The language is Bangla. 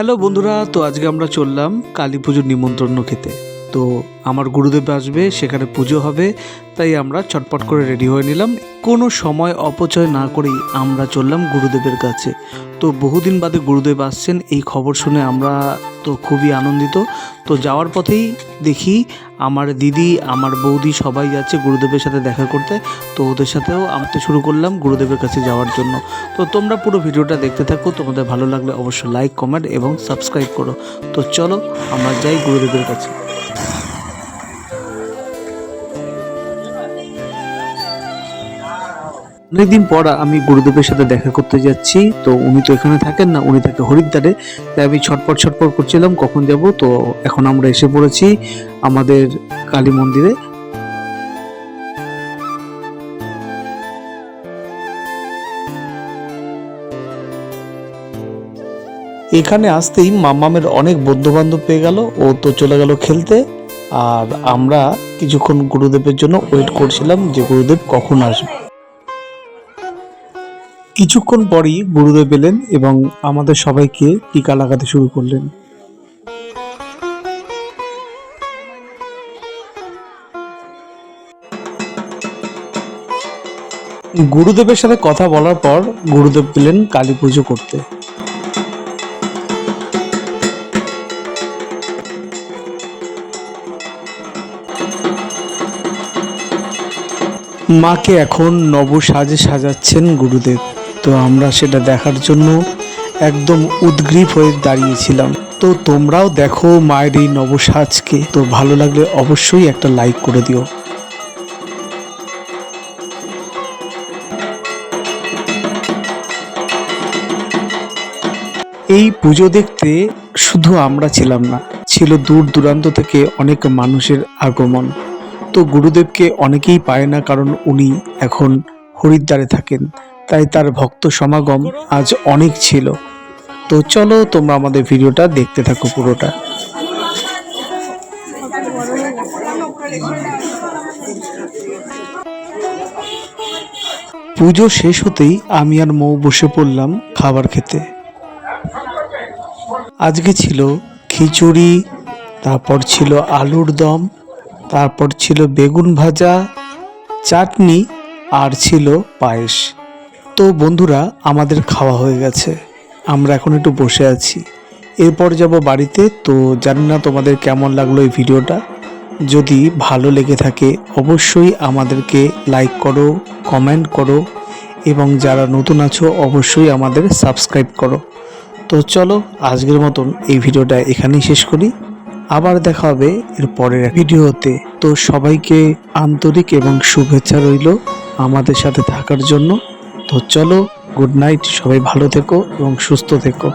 হ্যালো বন্ধুরা তো আজকে আমরা চললাম কালী পুজোর নিমন্ত্রণ খেতে। তো আমার গুরুদেব আসবে, সেখানে পুজো হবে, তাই আমরা চটপট করে রেডি হয়ে নিলাম। কোনো সময় অপচয় না করেই আমরা চললাম গুরুদেবের কাছে। তো বহুদিন বাদে গুরুদেব আসছেন, এই খবর শুনে আমরা তো খুবই আনন্দিত। তো যাওয়ার পথেই দেখি আমার দিদি, আমার বৌদি সবাই যাচ্ছে গুরুদেবের সাথে দেখা করতে। তো ওদের সাথেও আমতে শুরু করলাম গুরুদেবের কাছে যাওয়ার জন্য। তো তোমরা পুরো ভিডিওটা দেখতে থাকো, তোমাদের ভালো লাগলে অবশ্যই লাইক কমেন্ট এবং সাবস্ক্রাইব করো। তো চলো আমরা যাই গুরুদেবের কাছে। অনেকদিন পর আমি গুরুদেবের সাথে দেখা করতে যাচ্ছি। তো উনি তো এখানে থাকেন না, উনি থাকে হরিদ্বারে। তাই আমি ছটপট ছটপট করছিলাম, কখন যাব? তো এখন আমরা এসে পড়েছি আমাদের কালী মন্দিরে। এখানে আসতেই মামামের অনেক বন্ধু বান্ধব পেয়ে গেল, ও তো চলে গেল খেলতে। আর আমরা কিছুক্ষণ গুরুদেবের জন্য ওয়েট করছিলাম যে গুরুদেব কখন আসবে। কিছুক্ষণ পরই গুরুদেব এলেন এবং আমাদের সবাইকে টিকা লাগাতে শুরু করলেন। গুরুদেবের সাথে কথা বলার পর গুরুদেব গেলেন কালী পুজো করতে। মাকে এখন নব সাজে সাজাচ্ছেন গুরুদেব। তো আমরা সেটা দেখার জন্য একদম উদ্গ্রীব হয়ে দাঁড়িয়েছিলাম। তো তোমরাও দেখো মায়ের এই নবসাজকে। তো ভালো লাগলে অবশ্যই একটা লাইক করে দিও। এই পুজো দেখতে শুধু আমরা ছিলাম না, ছিল দূর দূরান্ত থেকে অনেক মানুষের আগমন। তো গুরুদেবকে অনেকেই পায় না কারণ উনি এখন হরিদ্বারে থাকেন। তাই তার ভক্ত সমাগম আজ অনেক ছিল। তো চলো তোমরা আমাদের ভিডিওটা দেখতে থাকো পুরোটা। পুজো শেষ হতেই আমি আর মৌ বসে পড়লাম খাবার খেতে। আজকে ছিল খিচুড়ি, তারপর ছিল আলুর দম, তারপর ছিল বেগুন ভাজা, চাটনি আর ছিল পায়েস। তো বন্ধুরা, আমাদের খাওয়া হয়ে গেছে। আমরা এখন একটু বসে আছি। এরপর যাব বাড়িতে, তো জানি না তোমাদের কেমন লাগল এই ভিডিওটা। যদি ভালো লেগে থাকে, অবশ্যই আমাদেরকে লাইক করো কমেন্ট করো, এবং যারা নতুন আছো, অবশ্যই আমাদের সাবস্ক্রাইব করো। তো চলো, আজকের মতন এই ভিডিওটা এখানেই শেষ করি। আবার দেখা হবে এর পরের ভিডিওতে। তো সবাইকে আন্তরিক এবং শুভেচ্ছা রইল আমাদের সাথে থাকার জন্য। তো চলো গুড নাইট সবাই ভালো থেকো এবং সুস্থ থেকো।